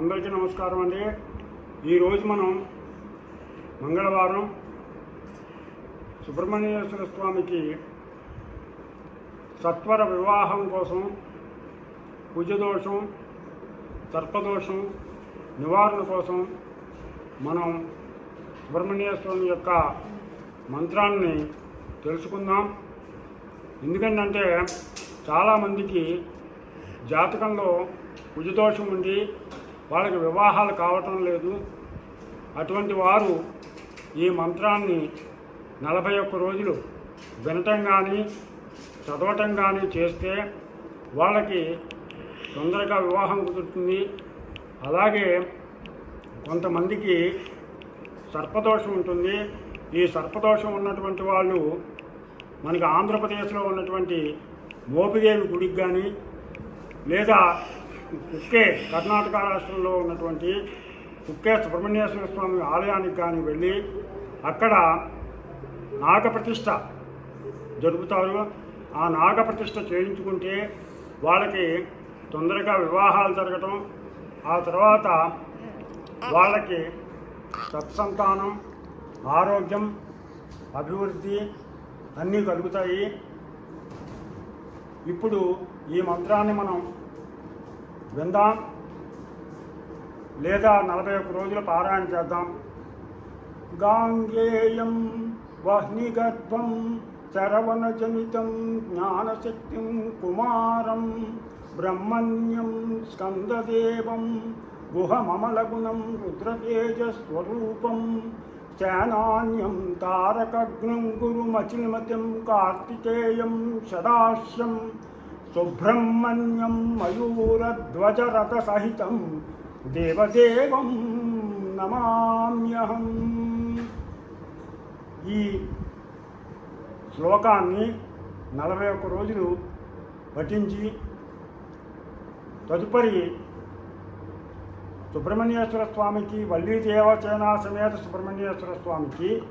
అందరికీ నమస్కారం అండి. ఈరోజు మనం మంగళవారం సుబ్రహ్మణ్యేశ్వర స్వామికి సత్వర వివాహం కోసం కుజదోషం సర్పదోషం నివారణ కోసం మనం సుబ్రహ్మణ్యేశ్వరుని యొక్క మంత్రాన్ని తెలుసుకుందాం. ఎందుకంటే చాలామందికి జాతకంలో కుజదోషం ఉండి వాళ్ళకి వివాహాలు కావటం లేదు. అటువంటి వారు ఈ మంత్రాన్ని నలభై ఒక్క రోజులు వినటం కానీ చదవటం కానీ చేస్తే వాళ్ళకి తొందరగా వివాహం కుదురుతుంది. అలాగే కొంతమందికి సర్పదోషం ఉంటుంది. ఈ సర్పదోషం ఉన్నటువంటి వాళ్ళు మనకి ఆంధ్రప్రదేశ్లో ఉన్నటువంటి మోపిదేవి గుడికి కానీ లేదా కుక్కే కర్ణాటక రాష్ట్రంలో ఉన్నటువంటి కుక్కే సుబ్రహ్మణ్యేశ్వర స్వామి ఆలయానికి కానీ వెళ్ళి అక్కడ నాగప్రతిష్ఠ జరుపుతారు. ఆ నాగప్రతిష్ఠ చేయించుకుంటే వాళ్ళకి తొందరగా వివాహాలు జరగటం ఆ తర్వాత వాళ్ళకి సత్సంతానం ఆరోగ్యం అభివృద్ధి అన్నీ కలుగుతాయి. ఇప్పుడు ఈ మంత్రాన్ని మనం విందాం లేదా నలభై ఒక్క రోజులు పారాయణ చేద్దాం గాంగేయం వహ్నిగర్భం శరవణజనితం జ్ఞానశక్తిం కుమారం బ్రహ్మణ్యం స్కందదేవం గుహమమలగుణం రుద్రతేజస్వరూపం శానాన్యం తారకగ్నం గురుమచిమతిం కార్తికేయం షడాశ్యం సుబ్రహ్మణ్యం మయూరధ్వజరథసహితం దేవదేవం నమామ్యహం ఈ శ్లోకాన్ని నలభై ఒక్క రోజులు పఠించి తదుపరి సుబ్రహ్మణ్యేశ్వర స్వామికి వల్లీ దేవసేనా సమేత సుబ్రహ్మణ్యేశ్వర స్వామికి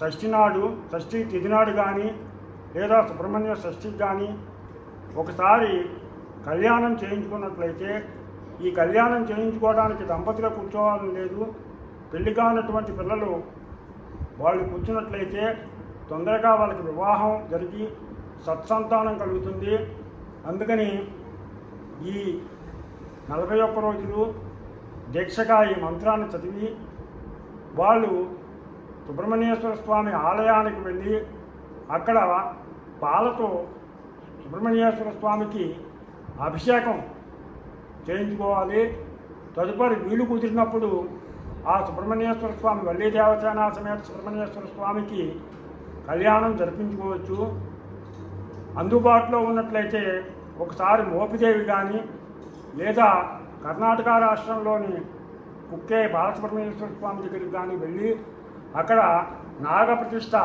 షష్ఠి నాడు షష్ఠి తిథినాడు కానీ లేదా సుబ్రహ్మణ్య షష్ఠికి కానీ ఒకసారి కళ్యాణం చేయించుకున్నట్లయితే ఈ కళ్యాణం చేయించుకోవడానికి దంపతిగా కూర్చోవాలని లేదు. పెళ్ళి కానటువంటి పిల్లలు వాళ్ళు కూర్చున్నట్లయితే తొందరగా వాళ్ళకి వివాహం జరిగి సత్సంతానం కలుగుతుంది. అందుకని ఈ నలభై ఒక్క రోజులు దీక్షగా ఈ మంత్రాన్ని చదివి వాళ్ళు సుబ్రహ్మణ్యేశ్వర స్వామి ఆలయానికి వెళ్ళి అక్కడ పాలతో సుబ్రహ్మణ్యేశ్వర స్వామికి అభిషేకం చేయించుకోవాలి. తదుపరి వీలు కుదిరినప్పుడు ఆ సుబ్రహ్మణ్యేశ్వర స్వామి వల్లి దేవసేనా సమేత సుబ్రహ్మణ్యేశ్వర స్వామికి కళ్యాణం జరిపించుకోవచ్చు. అందుబాటులో ఉన్నట్లయితే ఒకసారి మోపిదేవి కానీ లేదా కర్ణాటక రాష్ట్రంలోని కుక్కే బాలసుబ్రహ్మణ్యేశ్వర స్వామి దగ్గరికి కానీ వెళ్ళి అక్కడ నాగప్రతిష్ట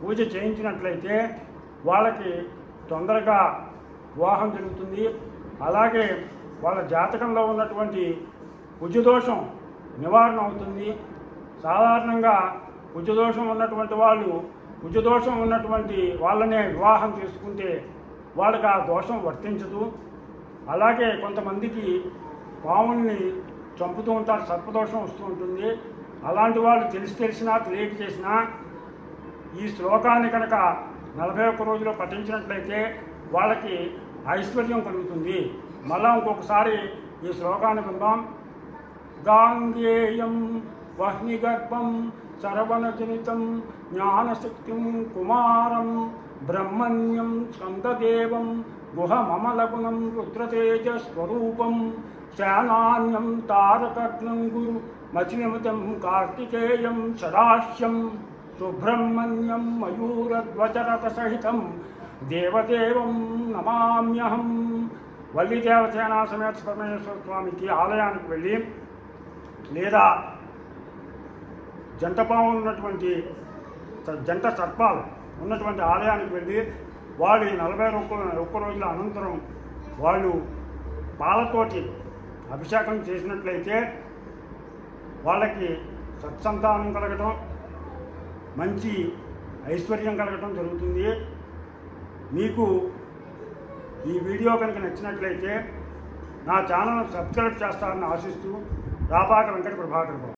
పూజ చేయించినట్లయితే వాళ్ళకి తొందరగా వివాహం జరుగుతుంది. అలాగే వాళ్ళ జాతకంలో ఉన్నటువంటి కుజదోషం నివారణ అవుతుంది. సాధారణంగా కుజదోషం ఉన్నటువంటి వాళ్ళు కుజదోషం ఉన్నటువంటి వాళ్ళనే వివాహం చేసుకుంటే వాళ్ళకి ఆ దోషం వర్తించదు. అలాగే కొంతమందికి పాముల్ని చంపుతూ ఉంటారు సర్పదోషం వస్తూ ఉంటుంది. అలాంటి వాళ్ళు తెలిసి తెలిసినా తెలియక చేసినా ఈ శ్లోకాన్ని కనుక నలభై ఒక్క రోజులు పఠించినట్లయితే వాళ్ళకి ఐశ్వర్యం కలుగుతుంది. మళ్ళా ఇంకొకసారి ఈ శ్లోకాన్ని విందాం. గాంగేయం వహ్నిగర్భం శరవణజనితం జ్ఞానశక్తిం కుమారం బ్రహ్మణ్యం స్కందదేవం గుహమమలగుణం రుద్రతేజస్వరూపం శానాన్యం తారకగ్నం గురు మచినిమితం కార్తికేయం సదాశ్యం సుబ్రహ్మణ్యం మయూరధ్వజరథసహితం దేవదేవం నమామ్యహం వల్లి దేవసేనా సమేత పరమేశ్వర స్వామికి ఆలయానికి వెళ్ళి లేదా జంటపాము ఉన్నటువంటి జంట సర్పాలు ఉన్నటువంటి ఆలయానికి వెళ్ళి వాళ్ళు నలభై ఒక్క ఒక్క రోజుల అనంతరం వాళ్ళు పాలతోటి అభిషేకం చేసినట్లయితే వాళ్ళకి సత్సంతానం కలగటం మంచి ఐశ్వర్యం కలగటం జరుగుతుంది. మీకు ఈ వీడియో కనుక నచ్చినట్లయితే నా ఛానల్ సబ్స్క్రైబ్ చేస్తారని ఆశిస్తూ రాపాక వెంకట ప్రభాకర్ బాబు.